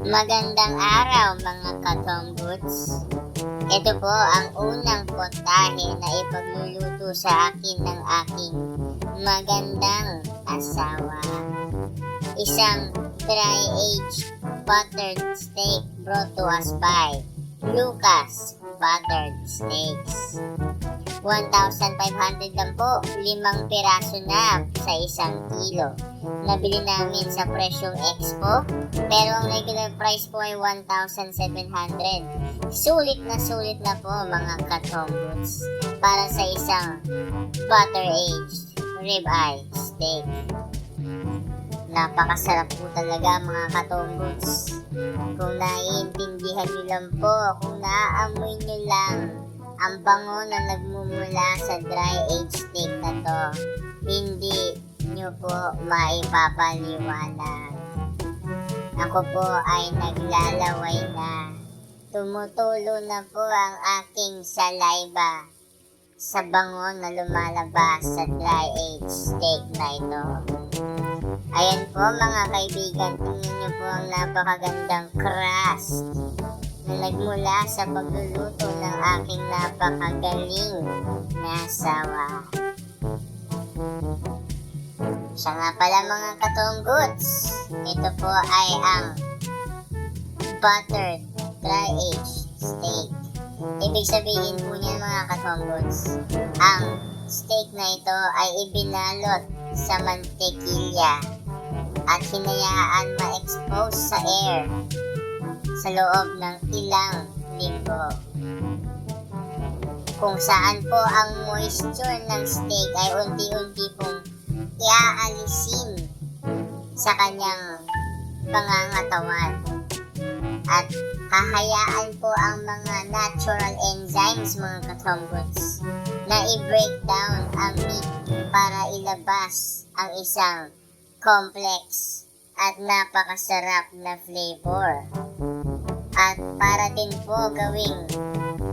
Magandang araw mga katongboots. Ito po ang unang potahe na ipagluluto sa akin ng aking magandang asawa. Isang dry-aged buttered steak brought to us by Lucas Buttered Steaks. 1,500 lang po, limang piraso na sa isang kilo. Nabili namin sa presyong Expo, pero ang regular price po ay 1,700. Sulit na sulit na po mga katombots para sa isang butter-aged ribeye steak. Napakasarap po talaga mga katombots. Kung naiintindihan nyo lang po, kung naaamoy nyo lang ang bango na nagmumula sa dry aged steak na to, hindi nyo po maipapaliwanag. Ako po ay naglalaway na. Tumutulo na po ang aking saliva sa bango na lumalabas sa dry aged steak na ito. Ayan po mga kaibigan, tingnan niyo po ang napakagandang crust nagmula sa pagluluto ng aking napakagaling na asawa. Siya nga pala mga katonggots. Ito po ay ang buttered dry aged steak. Ibig sabihin po niyan mga katonggots, ang steak na ito ay ibinalot sa mantekilya at hinayaan ma-expose sa air sa loob ng ilang linggo. Kung saan po ang moisture ng steak ay unti-unti pong iaalisin sa kanyang pangangatawan at hahayaan po ang mga natural enzymes mga katombots na i-break down ang meat para ilabas ang isang complex at napakasarap na flavor. At para din po gawing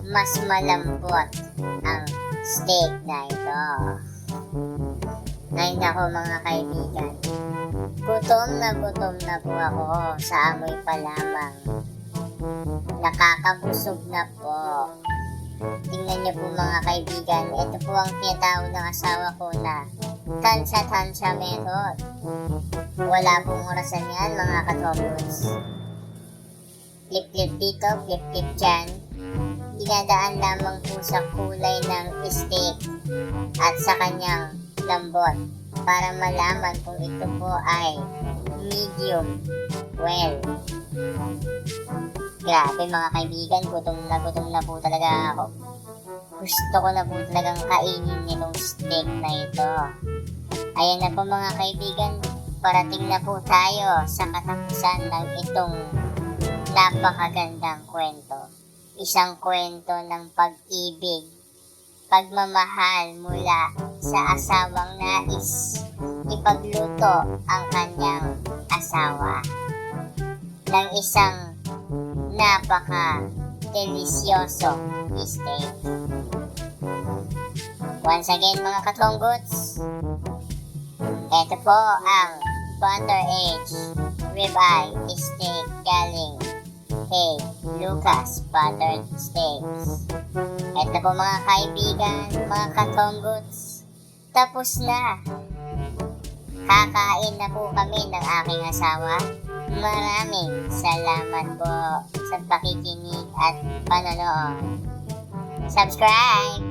mas malambot ang steak na ito. Ngayon ako mga kaibigan, gutom na gutom na po ako sa amoy pa lamang. Nakakabusog na po. Tingnan niyo po mga kaibigan, ito po ang tinatawag ng asawa ko na tansya-tansya method. Wala pong orasan yan mga katombos. Flip-flip dito, flip-flip dyan. Dinadaan lamang po sa kulay ng steak at sa kanyang lambot para malaman kung ito po ay medium well. Grabe mga kaibigan, gutom na gutom na po talaga ako. Gusto ko na po talagang kainin itong steak na ito. Ayan na po mga kaibigan, parating na po tayo sa katapusan ng itong napakagandang kwento. Isang kwento ng pag-ibig, pagmamahal mula sa asawang nais ipagluto ang kanyang asawa ng isang napaka delisyoso steak. Once again mga katonggots, ito po ang butter aged ribeye steak galing kay Lucas Buttered Steaks. Ito po mga kaibigan, mga katonggots, tapos na. Kakain na po kami ng aking asawa. Maraming salamat po sa pakikinig at panonood. Subscribe!